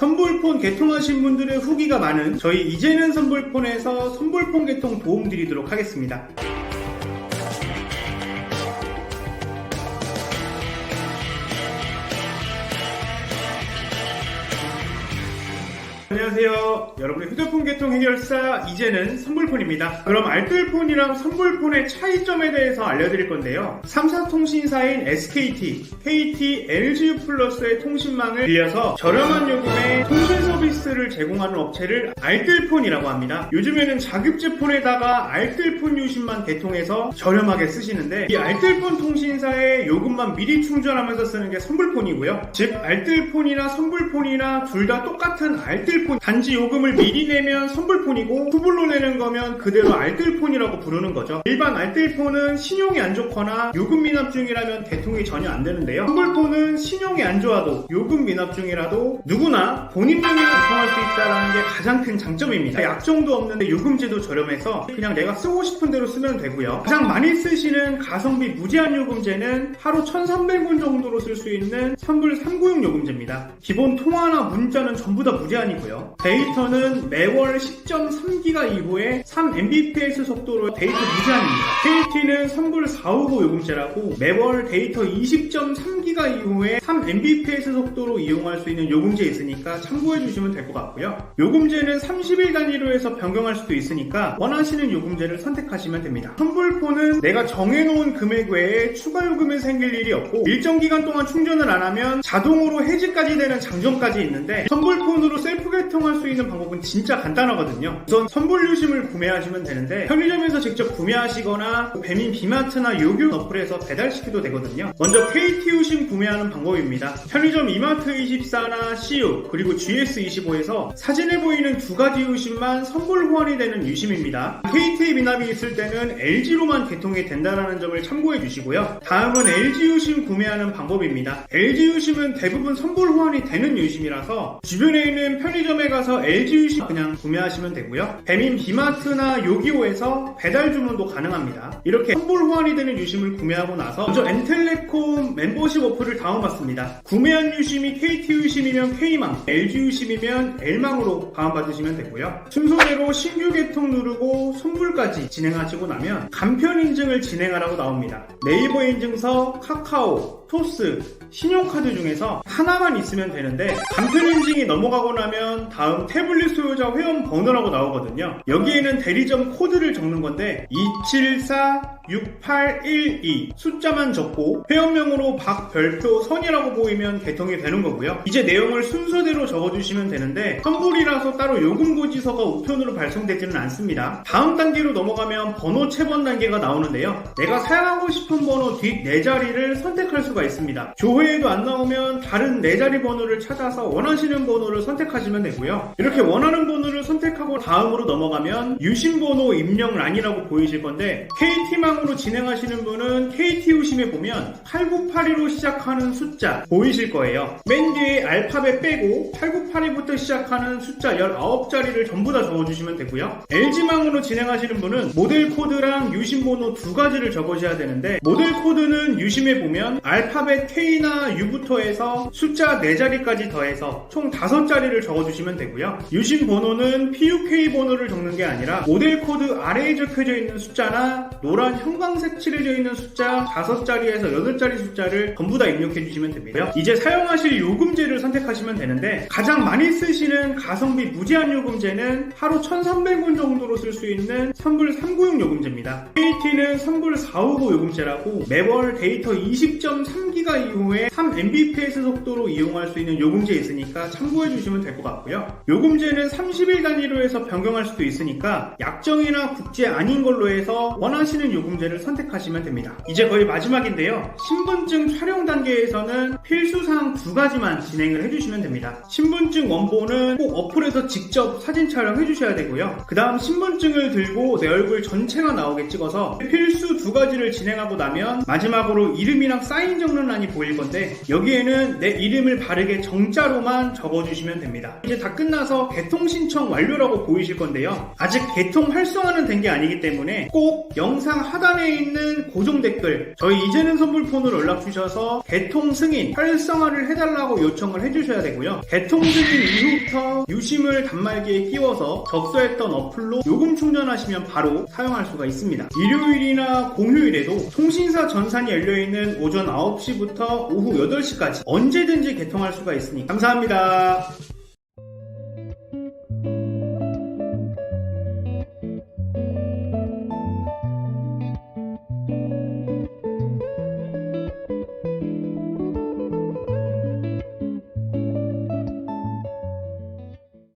선불폰 개통하신 분들의 후기가 많은 저희 이제는 선불폰에서 선불폰 개통 도움 드리도록 하겠습니다. 안녕하세요. 여러분의 휴대폰 개통 해결사 이제는 선불폰입니다. 그럼 알뜰폰이랑 선불폰의 차이점에 대해서 알려드릴 건데요. 3사 통신사인 SKT, KT, LGU 플러스의 통신망을 빌려서 저렴한 요금에 통신 서비스를 제공하는 업체를 알뜰폰이라고 합니다. 요즘에는 자급제 폰에다가 알뜰폰 유심만 개통해서 저렴하게 쓰시는데 이 알뜰폰 통신사의 요금만 미리 충전하면서 쓰는 게 선불폰이고요. 즉 알뜰폰이나 선불폰이나 둘 다 똑같은 알뜰 폰 단지 요금을 미리 내면 선불폰이고 후불로 내는 거면 그대로 알뜰폰이라고 부르는 거죠. 일반 알뜰폰은 신용이 안 좋거나 요금 미납 중이라면 개통이 전혀 안 되는데요. 선불폰은 신용이 안 좋아도 요금 미납 중이라도 누구나 본인 명의로 개통할 수 있다는 게 가장 큰 장점입니다. 약정도 없는데 요금제도 저렴해서 그냥 내가 쓰고 싶은 대로 쓰면 되고요. 가장 많이 쓰시는 가성비 무제한 요금제는 하루 1,300원 정도로 쓸 수 있는 선불 396 요금제입니다. 기본 통화나 문자는 전부 다 무제한이고요. 데이터는 매월 10.3기가 이후에 3mbps 속도로 데이터 무제한입니다. KT는 선불 459 요금제라고 매월 데이터 20.3기가 이후에 3mbps 속도로 이용할 수 있는 요금제 있으니까 참고해 주시면 될 것 같고요. 요금제는 30일 단위로 해서 변경할 수도 있으니까 원하시는 요금제를 선택하시면 됩니다. 선불폰은 내가 정해놓은 금액 외에 추가 요금이 생길 일이 없고 일정 기간 동안 충전을 안 하면 자동으로 해지까지 되는 장점까지 있는데 선불폰으로 셀프 개통할 수 있는 방법은 진짜 간단하거든요. 우선 선불 유심을 구매하시면 되는데 편의점에서 직접 구매하시거나 배민 비마트나 요교 어플에서 배달시켜도 되거든요. 먼저 KT 유심 구매하는 방법입니다. 편의점 이마트 24나 CU 그리고 GS25에서 사진에 보이는 두 가지 유심만 선불 호환이 되는 유심입니다. KT 미납이 있을 때는 LG로만 개통이 된다는 점을 참고해 주시고요. 다음은 LG 유심 구매하는 방법입니다. LG 유심은 대부분 선불 호환이 되는 유심이라서 주변에 있는 편의점 에 가서 LG 유심 그냥 구매하시면 되고요. 배민 비마트나 요기오에서 배달 주문도 가능합니다. 이렇게 선불 호환이 되는 유심을 구매하고 나서 먼저 엔텔레콤 멤버십 어플을 다운받습니다. 구매한 유심이 KT 유심이면 K망, LG 유심이면 L망으로 다운받으시면 되고요. 순서대로 신규 개통 누르고 선불까지 진행하시고 나면 간편 인증을 진행하라고 나옵니다. 네이버 인증서, 카카오, 토스, 신용카드 중에서 하나만 있으면 되는데 간편 인증이 넘어가고 나면 다음 태블릿 소유자 회원 번호라고 나오거든요. 여기에는 대리점 코드를 적는 건데 2746812 숫자만 적고 회원명으로 박별표 선이라고 보이면 개통이 되는 거고요. 이제 내용을 순서대로 적어주시면 되는데 선불이라서 따로 요금 고지서가 우편으로 발송되지는 않습니다. 다음 단계로 넘어가면 번호 체번 단계가 나오는데요. 내가 사용하고 싶은 번호 뒷 네 자리를 선택할 수가 있습니다. 조 회에도 안 나오면 다른 네 자리 번호를 찾아서 원하시는 번호를 선택하시면 되고요. 이렇게 원하는 번호를 다음으로 넘어가면 유심번호 입력란이라고 보이실 건데 KT망으로 진행하시는 분은 KT 유심에 보면 8982로 시작하는 숫자 보이실 거예요. 맨 뒤에 알파벳 빼고 8982부터 시작하는 숫자 19자리를 전부 다 적어주시면 되고요. LG망으로 진행하시는 분은 모델 코드랑 유심번호 두 가지를 적으셔야 되는데 모델 코드는 유심에 보면 알파벳 K나 U부터 해서 숫자 4자리까지 더해서 총 5자리를 적어주시면 되고요. 유심 번호는 PUK 번호를 적는 게 아니라 모델 코드 아래에 적혀져 있는 숫자나 노란 형광색 칠해져 있는 숫자 5자리에서 8자리 숫자를 전부 다 입력해 주시면 됩니다. 이제 사용하실 요금제를 선택하시면 되는데 가장 많이 쓰시는 가성비 무제한 요금제는 하루 1,300원 정도로 쓸 수 있는 선불 396 요금제입니다. KT는 선불 459 요금제라고 매월 데이터 20.3기가 이후에 3mbps 속도로 이용할 수 있는 요금제 있으니까 참고해 주시면 될 것 같고요. 요금제는 30일 단위로 해서 변경할 수도 있으니까 약정이나 국제 아닌 걸로 해서 원하시는 요금제를 선택하시면 됩니다. 이제 거의 마지막인데요. 신분증 촬영 단계에서는 필수사항 두 가지만 진행을 해주시면 됩니다. 신분증 원본은 꼭 어플에서 직접 사진 촬영해 주셔야 되고요. 그 다음 신분증을 들고 내 얼굴 전체가 나오게 찍어서 필수 두 가지를 진행하고 나면 마지막으로 이름이랑 사인 적는 란이 보일 건데 여기에는 내 이름을 바르게 정자로만 적어주시면 됩니다. 이제 다 끝나서 개통 신청 완료라고 보이실 건데요. 아직 개통 활성화는 된 게 아니기 때문에 꼭 영상 하단에 있는 고정 댓글 저희 이제는 선불폰으로 연락 주셔서 개통 승인 활성화를 해달라고 요청을 해주셔야 되고요. 개통 승인 이후부터 유심을 단말기에 끼워서 접수했던 어플로 요금 충전하시면 바로 사용할 수가 있습니다. 일요일이나 공휴일에도 통신사 전산이 열려있는 오전 9시부터 오후 8시까지 언제든지 개통할 수가 있으니 감사합니다.